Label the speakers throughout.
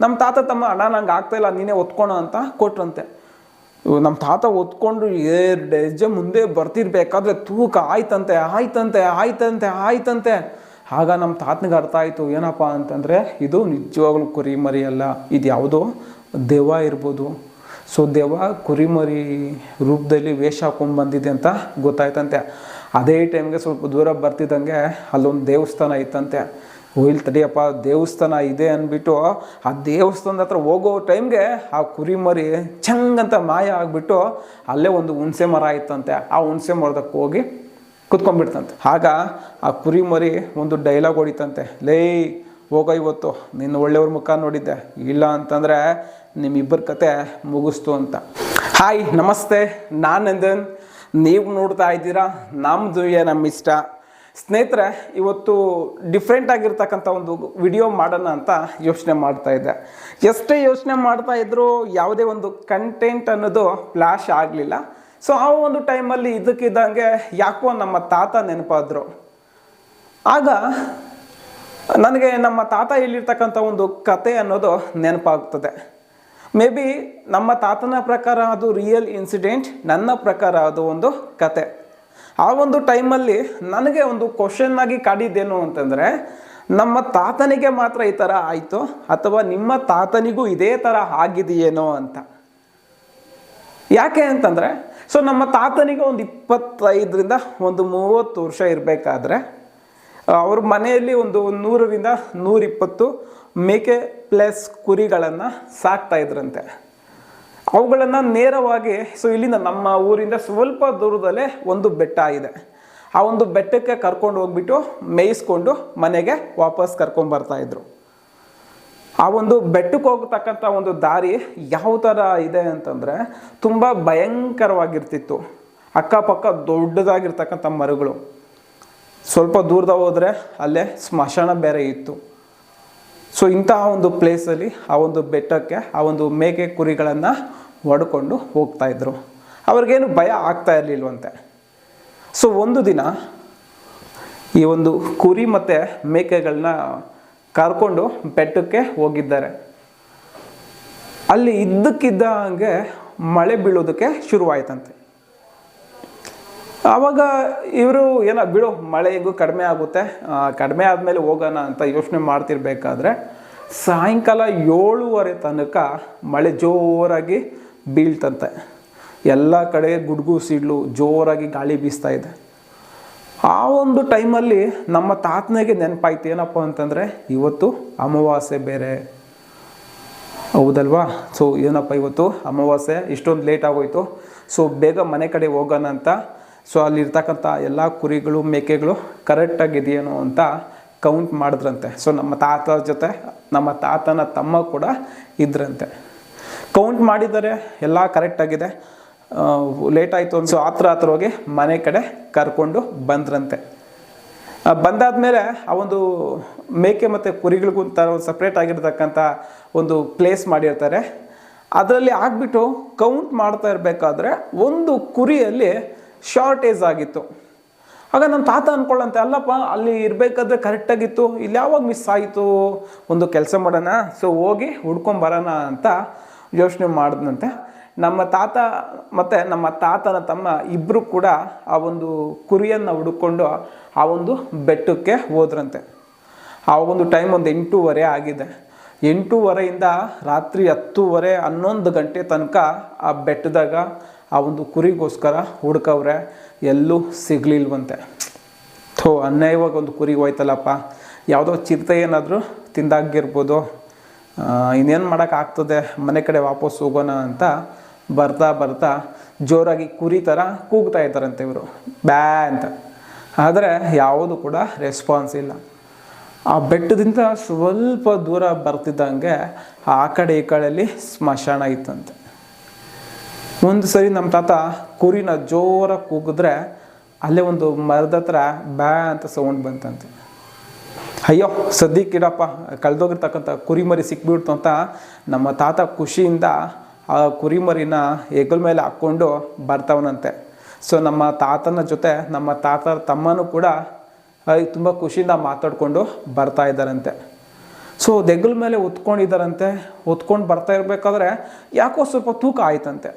Speaker 1: ನಮ್ಮ ತಾತ ತಮ್ಮ, ಅಣ್ಣ, ನಂಗೆ ಆಗ್ತಾಯಿಲ್ಲ ನೀನೇ ಒತ್ಕೊಣ ಅಂತ ಕೊಟ್ರಂತೆ. ನಮ್ಮ ತಾತ ಒತ್ಕೊಂಡು ಎರಡು ಹೆಜ್ಜೆ ಮುಂದೆ ಬರ್ತಿರ್ಬೇಕಾದ್ರೆ ತೂಕ, ಆಯ್ತಂತೆ ಆಯ್ತಂತೆ ಆಯ್ತಂತೆ ಆಯ್ತಂತೆ ಆಗ ನಮ್ಮ ತಾತನಿಗೆ ಅರ್ಥ ಆಯಿತು, ಏನಪ್ಪ ಅಂತಂದರೆ, ಇದು ನಿಜವಾಗ್ಲೂ ಕುರಿ ಮರಿ ಅಲ್ಲ, ಇದು ಯಾವುದೋ ದೆವ್ವ ಇರ್ಬೋದು. ಸೊ, ದೆವ್ವ ಕುರಿಮರಿ ರೂಪದಲ್ಲಿ ವೇಷ ಹಾಕೊಂಡು ಬಂದಿದೆ ಅಂತ ಗೊತ್ತಾಯ್ತಂತೆ. ಅದೇ ಟೈಮ್ಗೆ ಸ್ವಲ್ಪ ದೂರ ಬರ್ತಿದ್ದಂಗೆ ಅಲ್ಲೊಂದು ದೇವಸ್ಥಾನ ಇತ್ತಂತೆ. ಇಲ್ಲಿ ತಡಿಯಪ್ಪ, ದೇವಸ್ಥಾನ ಇದೆ ಅಂದ್ಬಿಟ್ಟು ಆ ದೇವಸ್ಥಾನದ ಹತ್ರ ಹೋಗೋ ಟೈಮ್ಗೆ ಆ ಕುರಿಮರಿ ಅಂತ ಮಾಯ ಆಗಿಬಿಟ್ಟು ಅಲ್ಲೇ ಒಂದು ಹುಣಸೆ ಮರ ಇತ್ತಂತೆ. ಆ ಹುಣಸೆ ಮರದಕ್ಕೆ ಹೋಗಿ ಕುತ್ಕೊಂಡ್ಬಿಡ್ತಂತೆ. ಆಗ ಆ ಕುರಿಮರಿ ಒಂದು ಡೈಲಾಗ್ ಹೊಡಿತಂತೆ. ಲೇ, ಹೋಗೋ ಇವತ್ತು, ನಿನ್ನ ಒಳ್ಳೆಯವ್ರ ಮುಖ ನೋಡಿದ್ದೆ. ಇಲ್ಲ ಅಂತಂದರೆ ನಿಮ್ಮಿಬ್ಬರ ಕತೆ ಮುಗಿಸ್ತು ಅಂತ. ಹಾಯ್ ನಮಸ್ತೆ. ನಾನು ನಂದನ್. ನೀವು ನೋಡ್ತಾ ಇದ್ದೀರಾ ನಮ್ಮದು ನಮ್ಮ ಇಷ್ಟ ಸ್ನೇಹಿತರೆ, ಇವತ್ತು ಡಿಫ್ರೆಂಟ್ ಆಗಿರ್ತಕ್ಕಂಥ ಒಂದು ವಿಡಿಯೋ ಮಾಡೋಣ ಅಂತ ಯೋಚನೆ ಮಾಡ್ತಾ ಇದ್ದೆ. ಎಷ್ಟೇ ಯೋಚನೆ ಮಾಡ್ತಾ ಇದ್ದರೂ ಯಾವುದೇ ಒಂದು ಕಂಟೆಂಟ್ ಅನ್ನೋದು ಫ್ಲ್ಯಾಶ್ ಆಗಲಿಲ್ಲ. ಸೊ ಆ ಒಂದು ಟೈಮಲ್ಲಿ ಇದಕ್ಕಿದ್ದಂಗೆ ಯಾಕೋ ನಮ್ಮ ತಾತ ನೆನಪಾದ್ರು. ಆಗ ನನಗೆ ನಮ್ಮ ತಾತ ಹೇಳಿರ್ತಕ್ಕಂಥ ಒಂದು ಕತೆ ಅನ್ನೋದು ನೆನಪಾಗ್ತದೆ. ಮೇ ಬಿ ನಮ್ಮ ತಾತನ ಪ್ರಕಾರ ಅದು ರಿಯಲ್ ಇನ್ಸಿಡೆಂಟ್ ನನ್ನ ಪ್ರಕಾರ ಅದು ಒಂದು ಕತೆ. ಆ ಒಂದು ಟೈಮಲ್ಲಿ ನನಗೆ ಒಂದು ಕ್ವಶನ್ ಆಗಿ ಕಾಡಿದ್ದೇನು ಅಂತಂದರೆ, ನಮ್ಮ ತಾತನಿಗೆ ಮಾತ್ರ ಈ ಥರ ಆಯಿತು ಅಥವಾ ನಿಮ್ಮ ತಾತನಿಗೂ ಇದೇ ಥರ ಆಗಿದೆಯೇನೋ ಅಂತ. ಯಾಕೆ ಅಂತಂದರೆ ಸೊ ನಮ್ಮ ತಾತನಿಗೆ ಒಂದು ಇಪ್ಪತ್ತೈದರಿಂದ ಒಂದು ಮೂವತ್ತು ವರ್ಷ ಇರಬೇಕಾದ್ರೆ ಅವ್ರ ಮನೆಯಲ್ಲಿ ಒಂದು ನೂರರಿಂದ ನೂರಿಪ್ಪತ್ತು ಮೇಕೆ ಪ್ಲಸ್ ಕುರಿಗಳನ್ನು ಸಾಕ್ತಾ ಇದ್ರಂತೆ. ಅವುಗಳನ್ನು ನೇರವಾಗಿ ಸೊ ಇಲ್ಲಿಂದ ನಮ್ಮ ಊರಿಂದ ಸ್ವಲ್ಪ ದೂರದಲ್ಲೇ ಒಂದು ಬೆಟ್ಟ ಇದೆ. ಆ ಒಂದು ಬೆಟ್ಟಕ್ಕೆ ಕರ್ಕೊಂಡು ಹೋಗ್ಬಿಟ್ಟು ಮೇಯಿಸ್ಕೊಂಡು ಮನೆಗೆ ವಾಪಸ್ ಕರ್ಕೊಂಡು ಬರ್ತಾ ಇದ್ರು. ಆ ಒಂದು ಬೆಟ್ಟಕ್ಕೆ ಹೋಗ್ತಕ್ಕಂಥ ಒಂದು ದಾರಿ ಯಾವ ಥರ ಇದೆ ಅಂತಂದರೆ ತುಂಬ ಭಯಂಕರವಾಗಿರ್ತಿತ್ತು. ಅಕ್ಕಪಕ್ಕ ದೊಡ್ಡದಾಗಿರ್ತಕ್ಕಂಥ ಮರಗಳು. ಸ್ವಲ್ಪ ದೂರದ ಹೋದರೆ ಅಲ್ಲೇ ಸ್ಮಶಾನ ಬೇರೆ ಇತ್ತು. ಸೊ ಇಂತಹ ಒಂದು ಪ್ಲೇಸಲ್ಲಿ ಆ ಒಂದು ಬೆಟ್ಟಕ್ಕೆ, ಆ ಒಂದು ಮೇಕೆ ಕುರಿಗಳನ್ನು ಹೊಡ್ಕೊಂಡು ಹೋಗ್ತಾ ಇದ್ರು. ಅವ್ರಿಗೇನು ಭಯ ಆಗ್ತಾ ಇರಲಿಲ್ವಂತೆ. ಸೊ ಒಂದು ದಿನ ಈ ಒಂದು ಕುರಿ ಮತ್ತು ಮೇಕೆಗಳನ್ನ ಕರ್ಕೊಂಡು ಬೆಟ್ಟಕ್ಕೆ ಹೋಗಿದ್ದಾರೆ. ಅಲ್ಲಿ ಇದ್ದಕ್ಕಿದ್ದ ಹಾಗೆ ಮಳೆ ಬೀಳೋದಕ್ಕೆ ಶುರುವಾಯ್ತಂತೆ. ಆವಾಗ ಇವರು, ಏನೋ, ಬಿಡು, ಮಳೆಗೂ ಕಡಿಮೆ ಆಗುತ್ತೆ ಕಡಿಮೆ ಆದಮೇಲೆ ಹೋಗೋಣ ಅಂತ ಯೋಚನೆ ಮಾಡ್ತಿರ್ಬೇಕಾದ್ರೆ ಸಾಯಂಕಾಲ ಏಳುವರೆ ತನಕ ಮಳೆ ಜೋರಾಗಿ ಬೀಳ್ತಂತೆ. ಎಲ್ಲ ಕಡೆ ಗುಡುಗು ಸಿಡ್ಲು ಜೋರಾಗಿ ಗಾಳಿ ಬೀಸ್ತಾ ಇದೆ. ಆ ಒಂದು ಟೈಮಲ್ಲಿ ನಮ್ಮ ತಾತನಿಗೆ ನೆನಪಾಯ್ತು, ಏನಪ್ಪ ಅಂತಂದರೆ, ಇವತ್ತು ಅಮಾವಾಸ್ಯೆ ಬೇರೆ. ಹೌದಲ್ವಾ? ಸೊ ಏನಪ್ಪ ಇವತ್ತು? ಅಮಾವಾಸ್ಯೆ, ಇಷ್ಟೊಂದು ಲೇಟ್ ಆಗೋಯ್ತು. ಸೊ ಬೇಗ ಮನೆ ಕಡೆ ಹೋಗೋಣ ಅಂತ ಸೊ ಅಲ್ಲಿರ್ತಕ್ಕಂಥ ಎಲ್ಲ ಕುರಿಗಳು, ಮೇಕೆಗಳು ಕರೆಕ್ಟಾಗಿದೆಯೇನೋ ಅಂತ ಕೌಂಟ್ ಮಾಡಿದ್ರಂತೆ. ಸೊ ನಮ್ಮ ತಾತ ಜೊತೆ, ನಮ್ಮ ತಾತನ ತಮ್ಮ ಕೂಡ ಇದ್ರಂತೆ. ಕೌಂಟ್ ಮಾಡಿದರೆ ಎಲ್ಲ ಕರೆಕ್ಟಾಗಿದೆ ಲೇಟ್ ಆಯಿತು ಸೊ ಹತ್ರ ಹತ್ರ ಹೋಗಿ ಮನೆ ಕಡೆ ಕರ್ಕೊಂಡು ಬಂದ್ರಂತೆ. ಬಂದಾದ್ಮೇಲೆ ಆ ಒಂದು ಮೇಕೆ ಮತ್ತು ಕುರಿಗಳಿಗೂ ಥರ ಒಂದು ಸಪ್ರೇಟ್ ಆಗಿರ್ತಕ್ಕಂಥ ಒಂದು ಪ್ಲೇಸ್ ಮಾಡಿರ್ತಾರೆ. ಅದರಲ್ಲಿ ಆಗ್ಬಿಟ್ಟು ಕೌಂಟ್ ಮಾಡ್ತಾ ಇರಬೇಕಾದ್ರೆ ಒಂದು ಕುರಿಯಲ್ಲಿ ಶಾರ್ಟೇಜ್ ಆಗಿತ್ತು. ಆಗ ನಮ್ಮ ತಾತ ಅನ್ಕೊಳ್ಳಂತೆ ಅಲ್ಲಪ್ಪ, ಅಲ್ಲಿ ಇರಬೇಕಾದ್ರೆ ಕರೆಕ್ಟಾಗಿತ್ತು ಇಲ್ಲಿ ಯಾವಾಗ ಮಿಸ್ ಆಯಿತು? ಒಂದು ಕೆಲಸ ಮಾಡೋಣ ಸೊ ಹೋಗಿ ಹುಡ್ಕೊಂಬರೋಣ ಅಂತ ಯೋಚನೆ ಮಾಡಿದ್ನಂತೆ. ನಮ್ಮ ತಾತ ಮತ್ತು ನಮ್ಮ ತಾತನ ತಮ್ಮ ಇಬ್ಬರು ಕೂಡ ಆ ಒಂದು ಕುರಿಯನ್ನು ಹುಡುಕೊಂಡು ಆ ಒಂದು ಬೆಟ್ಟಕ್ಕೆ ಹೋದ್ರಂತೆ. ಆ ಒಂದು ಟೈಮ್ ಒಂದು ಎಂಟೂವರೆ ಆಗಿದೆ. ಎಂಟೂವರೆಯಿಂದ ರಾತ್ರಿ ಹತ್ತೂವರೆ ಹನ್ನೊಂದು ಗಂಟೆ ತನಕ ಆ ಬೆಟ್ಟದಾಗ ಆ ಒಂದು ಕುರಿಗೋಸ್ಕರ ಹುಡ್ಕವ್ರೆ ಎಲ್ಲೂ ಸಿಗಲಿಲ್ವಂತೆ. ಥೋ, ಅನ್ಯಾಯವಾಗಿ ಒಂದು ಕುರಿ ಹೋಯ್ತಲ್ಲಪ್ಪ. ಯಾವುದೋ ಚಿರತೆ ಏನಾದರೂ ತಿಂದಾಗಿರ್ಬೋದು. ಇನ್ನೇನು ಮಾಡೋಕ್ಕಾಗ್ತದೆ ಮನೆ ಕಡೆ ವಾಪಸ್ ಹೋಗೋಣ ಅಂತ ಬರ್ತಾ ಬರ್ತಾ ಜೋರಾಗಿ ಕುರಿ ಥರ ಕೂಗ್ತಾ ಇದ್ದಾರಂತೆ ಇವರು. ಬ್ಯಾ ಅಂತ. ಆದರೆ ಯಾವುದು ಕೂಡ ರೆಸ್ಪಾನ್ಸ್ ಇಲ್ಲ. ಆ ಬೆಟ್ಟದಿಂದ ಸ್ವಲ್ಪ ದೂರ ಬರ್ತಿದ್ದಂಗೆ ಆ ಕಡೆ ಈ ಕಡೆಯಲ್ಲಿ ಸ್ಮಶಾನ ಇತ್ತಂತೆ. ಒಂದು ಸರಿ ನಮ್ಮ ತಾತ ಕುರಿನ ಜೋರಾಗಿ ಕೂಗಿದ್ರೆ ಅಲ್ಲೇ ಒಂದು ಮರದ ಹತ್ರ ಬ್ಯಾ ಅಂತ ಸೌಂಡ್ ಬಂತಂತೆ. ಅಯ್ಯೋ ಸದ್ಯಕ್ಕಿಡಪ್ಪ ಕಳೆದೋಗಿರ್ತಕ್ಕಂಥ ಕುರಿಮರಿ ಸಿಕ್ಬಿಡ್ತು ಅಂತ ನಮ್ಮ ತಾತ ಖುಷಿಯಿಂದ ಆ ಕುರಿಮರಿನ ಹೆಗಲ ಮೇಲೆ ಹಾಕ್ಕೊಂಡು ಬರ್ತಾವನಂತೆ. ಸೊ ನಮ್ಮ ತಾತನ ಜೊತೆ ನಮ್ಮ ತಾತ ತಮ್ಮನೂ ಕೂಡ ತುಂಬ ಖುಷಿಯಿಂದ ಮಾತಾಡಿಕೊಂಡು ಬರ್ತಾ ಇದ್ದಾರಂತೆ. ಸೊ ದೆಗ್ಗಲ ಮೇಲೆ ಹೊತ್ಕೊಂಡಿದ್ದಾರಂತೆ. ಹೊತ್ಕೊಂಡು ಬರ್ತಾ ಇರಬೇಕಾದ್ರೆ ಯಾಕೋ ಸ್ವಲ್ಪ ತೂಕ ಆಯ್ತಂತೆ.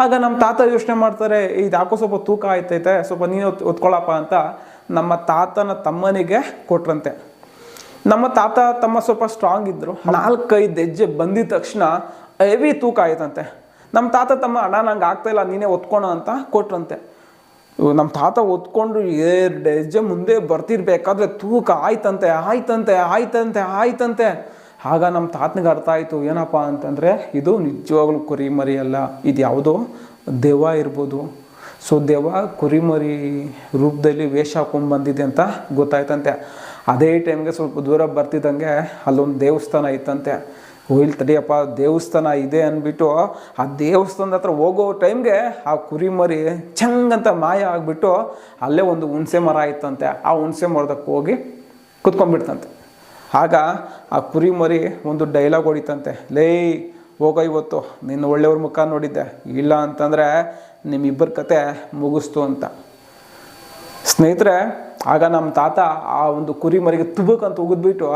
Speaker 1: ಆಗ ನಮ್ಮ ತಾತ ಯೋಚನೆ ಮಾಡ್ತಾರೆ ಇದು ಯಾಕೋ ಸ್ವಲ್ಪ ತೂಕ ಆಯ್ತೈತೆ, ಸ್ವಲ್ಪ ನೀನು ಒತ್ಕೊಳ್ಳಪ್ಪ ಅಂತ ನಮ್ಮ ತಾತನ ತಮ್ಮನಿಗೆ ಕೊಟ್ರಂತೆ. ನಮ್ಮ ತಾತ ತಮ್ಮ ಸ್ವಲ್ಪ ಸ್ಟ್ರಾಂಗ್ ಇದ್ರು. ನಾಲ್ಕೈದು ಹೆಜ್ಜೆ ಬಂದಿದ ತಕ್ಷಣ ಹೆವಿ ತೂಕ ಆಯ್ತಂತೆ. ನಮ್ಮ ತಾತ ತಮ್ಮ, ಅಣ್ಣ, ನಂಗೆ ಆಗ್ತಾ ಇಲ್ಲ, ನೀನೇ ಒತ್ಕೊಳ ಅಂತ ಕೊಟ್ರಂತೆ. ನಮ್ಮ ತಾತ ಒತ್ಕೊಂಡು ಎರಡು ಹೆಜ್ಜೆ ಮುಂದೆ ಬರ್ತಿರ್ಬೇಕಾದ್ರೆ ತೂಕ ಆಯ್ತಂತೆ ಆಯ್ತಂತೆ ಆಯ್ತಂತೆ ಆಯ್ತಂತೆ. ಆಗ ನಮ್ಮ ತಾತನಿಗೆ ಅರ್ಥ ಆಯಿತು, ಏನಪ್ಪ ಅಂತಂದರೆ ಇದು ನಿಜವಾಗ್ಲೂ ಕುರಿಮರಿ ಅಲ್ಲ, ಇದು ಯಾವುದೋ ದೆವ್ವ ಇರ್ಬೋದು. ಸೊ ದೆವ್ವ ಕುರಿಮರಿ ರೂಪದಲ್ಲಿ ವೇಷ ಹಾಕೊಂಡು ಬಂದಿದೆ ಅಂತ ಗೊತ್ತಾಯ್ತಂತೆ. ಅದೇ ಟೈಮ್ಗೆ ಸ್ವಲ್ಪ ದೂರ ಬರ್ತಿದ್ದಂಗೆ ಅಲ್ಲೊಂದು ದೇವಸ್ಥಾನ ಇತ್ತಂತೆ. ಇಲ್ಲಿ ತಡಿಯಪ್ಪ, ದೇವಸ್ಥಾನ ಇದೆ ಅಂದ್ಬಿಟ್ಟು ಆ ದೇವಸ್ಥಾನದ ಹತ್ರ ಹೋಗೋ ಟೈಮ್ಗೆ ಆ ಕುರಿಮರಿ ಚಂಗಂತ ಮಾಯ ಆಗಿಬಿಟ್ಟು ಅಲ್ಲೇ ಒಂದು ಹುಣಸೆ ಮರ ಇತ್ತಂತೆ. ಆ ಹುಣಸೆ ಮರದಕ್ಕೆ ಹೋಗಿ ಕುತ್ಕೊಂಡ್ಬಿಡ್ತಂತೆ. ಆಗ ಆ ಕುರಿಮರಿ ಒಂದು ಡೈಲಾಗ್ ಹೊಡಿತಂತೆ. ಲೇ, ಹೋಗೋ ಇವತ್ತು, ನಿನ್ನ ಒಳ್ಳೆಯವ್ರ ಮುಖ ನೋಡಿದ್ದೆ. ಇಲ್ಲ ಅಂತಂದರೆ ನಿಮ್ಮಿಬ್ಬರ ಕತೆ ಮುಗಿಸ್ತು ಅಂತ. ಸ್ನೇಹಿತರೆ, ಆಗ ನಮ್ಮ ತಾತ ಆ ಒಂದು ಕುರಿ ಮರಿಗೆ ತುಬಕಂತ ಉಗಿದ್ಬಿಟ್ಟು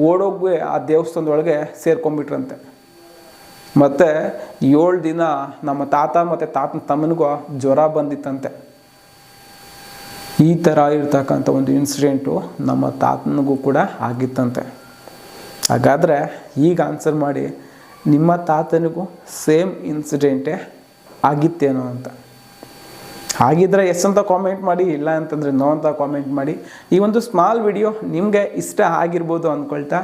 Speaker 1: ಓಡೋಗಿ ಆ ದೇವಸ್ಥಾನದೊಳಗೆ ಸೇರ್ಕೊಂಡ್ಬಿಟ್ರಂತೆ. ಮತ್ತು ಏಳು ದಿನ ನಮ್ಮ ತಾತ ಮತ್ತು ತಾತನ ತಮ್ಮನಿಗೂ ಜ್ವರ ಬಂದಿತ್ತಂತೆ. ಈ ಥರ ಇರ್ತಕ್ಕಂಥ ಒಂದು ಇನ್ಸಿಡೆಂಟು ನಮ್ಮ ತಾತನಿಗೂ ಕೂಡ ಆಗಿತ್ತಂತೆ. ಹಾಗಾದರೆ ಈಗ ಆನ್ಸರ್ ಮಾಡಿ, ನಿಮ್ಮ ತಾತನಿಗೂ ಸೇಮ್ ಇನ್ಸಿಡೆಂಟೇ ಆಗಿತ್ತೇನೋ ಅಂತ. ಹಾಗಿದ್ರೆ ಎಸ್ ಅಂತ ಕಾಮೆಂಟ್ ಮಾಡಿ, ಇಲ್ಲ ಅಂತಂದರೆ ನೋ ಅಂತ ಕಾಮೆಂಟ್ ಮಾಡಿ, ಈ ಒಂದು ಸ್ಮಾಲ್ ವಿಡಿಯೋ ನಿಮಗೆ ಇಷ್ಟ ಆಗಿರ್ಬೋದು ಅಂದ್ಕೊಳ್ತಾ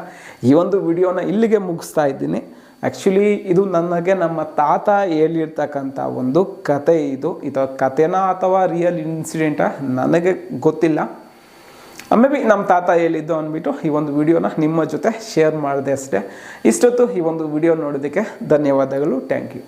Speaker 1: ಈ ಒಂದು ವಿಡಿಯೋನ ಇಲ್ಲಿಗೆ ಮುಗಿಸ್ತಾ ಇದ್ದೀನಿ. ಆ್ಯಕ್ಚುಲಿ ಇದು ನನಗೆ ನಮ್ಮ ತಾತ ಹೇಳಿರ್ತಕ್ಕಂಥ ಒಂದು ಕತೆ ಇದು. ಇದು ಕಥೆನಾ ಅಥವಾ ರಿಯಲ್ ಇನ್ಸಿಡೆಂಟಾ ನನಗೆ ಗೊತ್ತಿಲ್ಲ. ಮೇ ಬಿ ನಮ್ಮ ತಾತ ಹೇಳಿದ್ದು ಅಂದ್ಬಿಟ್ಟು ಈ ಒಂದು ವಿಡಿಯೋನ ನಿಮ್ಮ ಜೊತೆ ಶೇರ್ ಮಾಡಿದೆ ಅಷ್ಟೇ. ಇಷ್ಟೊತ್ತು ಈ ಒಂದು ವಿಡಿಯೋ ನೋಡೋದಕ್ಕೆ ಧನ್ಯವಾದಗಳು. Thank you